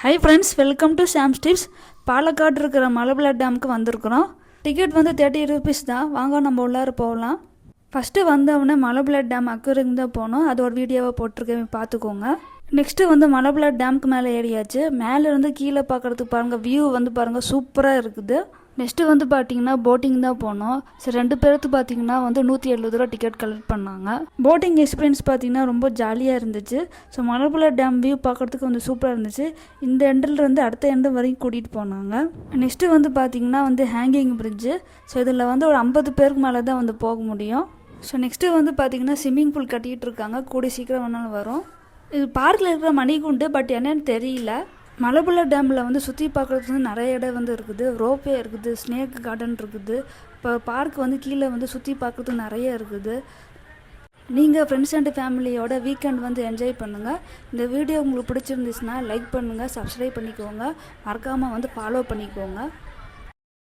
Hi friends welcome to Sam steps Palakkad இருக்கிற மலபுலா டேமுக்கு வந்திருக்கிறோம். டிக்கெட் வந்து தேர்ட்டி ருபீஸ் தான். வாங்க நம்ம உள்ளார போகலாம். ஃபஸ்ட்டு வந்தவொடனே மலபுலா டேம் அக்குறங்க தான் போனோம் அது ஒரு வீடியோவை போட்டிருக்கேன் பார்த்துக்கோங்க. நெக்ஸ்ட்டு வந்து மலபுலா டேமுக்கு மேலே ஏறியாச்சு. மேலே இருந்து கீழே பார்க்குறதுக்கு பாருங்கள் வியூ வந்து பாருங்கள் சூப்பராக இருக்குது. நெக்ஸ்ட்டு வந்து பார்த்தீங்கன்னா போட்டிங் தான் போனோம். சரி ரெண்டு பேருக்கு பார்த்தீங்கன்னா வந்து நூற்றி எழுபது ரூபா டிக்கெட் கலெக்ட் பண்ணாங்க. போட்டிங் எக்ஸ்பீரியன்ஸ் பார்த்தீங்கன்னா ரொம்ப ஜாலியாக இருந்துச்சு. ஸோ மலப்புழா டேம் வியூ பார்க்குறதுக்கு வந்து சூப்பராக இருந்துச்சு. இந்த எண்ட்லேருந்து அடுத்த எண்டு வரைக்கும் கூட்டிகிட்டு போனாங்க. நெக்ஸ்ட்டு வந்து பார்த்தீங்கன்னா வந்து ஹேங்கிங் பிரிட்ஜு ஸோ இதில் வந்து ஒரு ஐம்பது பேருக்கு மேலே தான் வந்து போக முடியும். ஸோ நெக்ஸ்ட்டு வந்து பார்த்தீங்கன்னா ஸ்விம்மிங் பூல் கட்டிகிட்டு இருக்காங்க. கூடி சீக்கிரம் வேணாலும் வரும். இது பார்க்கில் இருக்கிற மணிகுண்டு பட் என்னன்னு தெரியல. மலபுள்ள டேமில் வந்து சுற்றி பார்க்குறதுக்கு வந்து நிறைய இடம் வந்து இருக்குது. ரோப்பே இருக்குது ஸ்னேக் கார்டன் இருக்குது. இப்போ பார்க் வந்து கீழே வந்து சுற்றி பார்க்குறதுக்கு நிறைய இருக்குது. நீங்கள் ஃப்ரெண்ட்ஸ் அண்ட் ஃபேமிலியோட வீக்கெண்ட் வந்து என்ஜாய் பண்ணுங்கள் இந்த வீடியோ உங்களுக்கு பிடிச்சிருந்துச்சுன்னா லைக் பண்ணுங்கள் சப்ஸ்கிரைப் பண்ணிக்கோங்க. மறக்காமல் வந்து ஃபாலோ பண்ணிக்கோங்க.